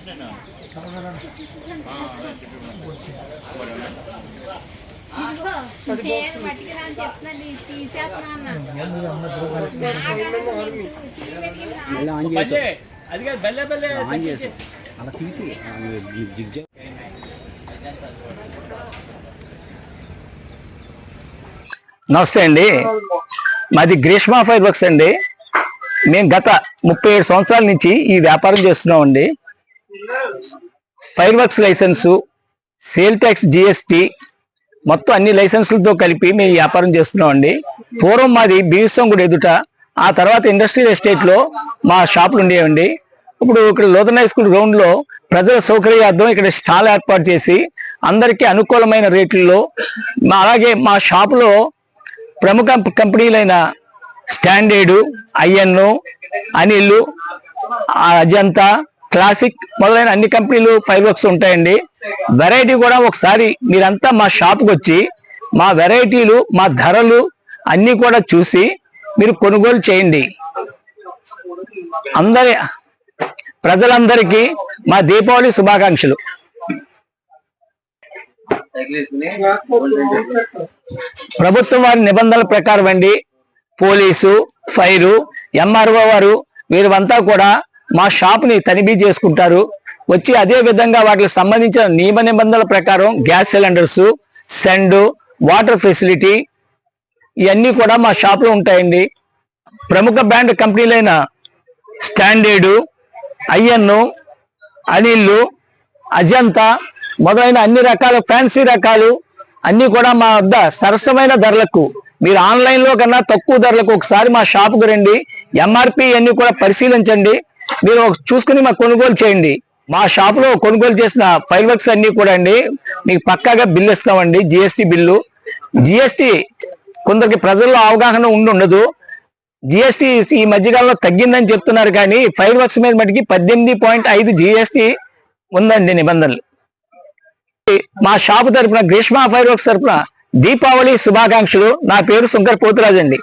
என்னென்ன అది కాదు బల్లే బల్లే ఆన్ చేసి అలా తీసి నమస్తే అండి. మాది గ్రీష్మా ఫైర్ వర్క్స్ అండి. మేము గత ముప్పై ఏడు సంవత్సరాల నుంచి ఈ వ్యాపారం చేస్తున్నాం అండి. Fire works licence sale tax GST మొత్తం అన్ని లైసెన్సులతో కలిపి మేము వ్యాపారం చేస్తున్నాం అండి పూర్వం మాది బీవిస్వంగుడు ఎదుట. ఆ తర్వాత ఇండస్ట్రియల్ ఎస్టేట్లో మా షాపులు ఉండేవండి. ఇప్పుడు ఇక్కడ లోతన్ హై స్కూల్ గ్రౌండ్లో ప్రజల సౌకర్యార్థం ఇక్కడ స్టాల్ ఏర్పాటు చేసి అందరికీ అనుకూలమైన రేట్లలో అలాగే మా షాపులో ప్రముఖ కంపెనీలైన Standard IN Anil Ajanta classic మొదలైన అన్ని కంపెనీలు ఫైర్ వర్క్స్ ఉంటాయండి. వెరైటీ కూడా ఒకసారి మీరంతా మా షాప్కి వచ్చి మా వెరైటీలు మా ధరలు అన్నీ కూడా చూసి మీరు కొనుగోలు చేయండి. అందరి ప్రజలందరికీ మా దీపావళి శుభాకాంక్షలు. ప్రభుత్వం వారి నిబంధనల ప్రకారం అండి పోలీసు ఫైరు ఎంఆర్ఓ వారు వీరంతా కూడా మా షాప్ని తనిఖీ చేసుకుంటారు. వచ్చి అదే విధంగా వాటికి సంబంధించిన నియమ నిబంధనల ప్రకారం gas cylinders sand water facility ఇవన్నీ కూడా మా షాప్లో ఉంటాయండి. ప్రముఖ బ్రాండ్ కంపెనీలైన స్టాండర్డ్ ఐఎన్ అనిల్లు అజంతా మొదలైన అన్ని రకాల ఫ్యాన్సీ రకాలు అన్నీ కూడా మా వద్ద సరసమైన ధరలకు మీరు ఆన్లైన్లో కన్నా తక్కువ ధరలకు ఒకసారి మా షాపుకు రండి. ఎంఆర్పి అన్నీ కూడా పరిశీలించండి. మీరు చూసుకుని మాకు కొనుగోలు చేయండి. మా షాప్లో కొనుగోలు చేసిన ఫైర్ వర్క్స్ అన్ని కూడా అండి. మీకు పక్కాగా బిల్లు ఇస్తామండి జిఎస్టి బిల్లు జిఎస్టి కొందరికి ప్రజల్లో అవగాహన ఉండి ఉండదు జిఎస్టి ఈ మధ్యకాలంలో తగ్గిందని చెప్తున్నారు కానీ ఫైర్ వర్క్స్ మీద మటుకి పద్దెనిమిది పాయింట్ ఐదు జిఎస్టి ఉందండి నిబంధనలు. మా షాపు తరపున గ్రీష్మా ఫైర్ వర్క్స్ తరపున దీపావళి శుభాకాంక్షలు. నా పేరు శంకర్ పోతురాజు అండి.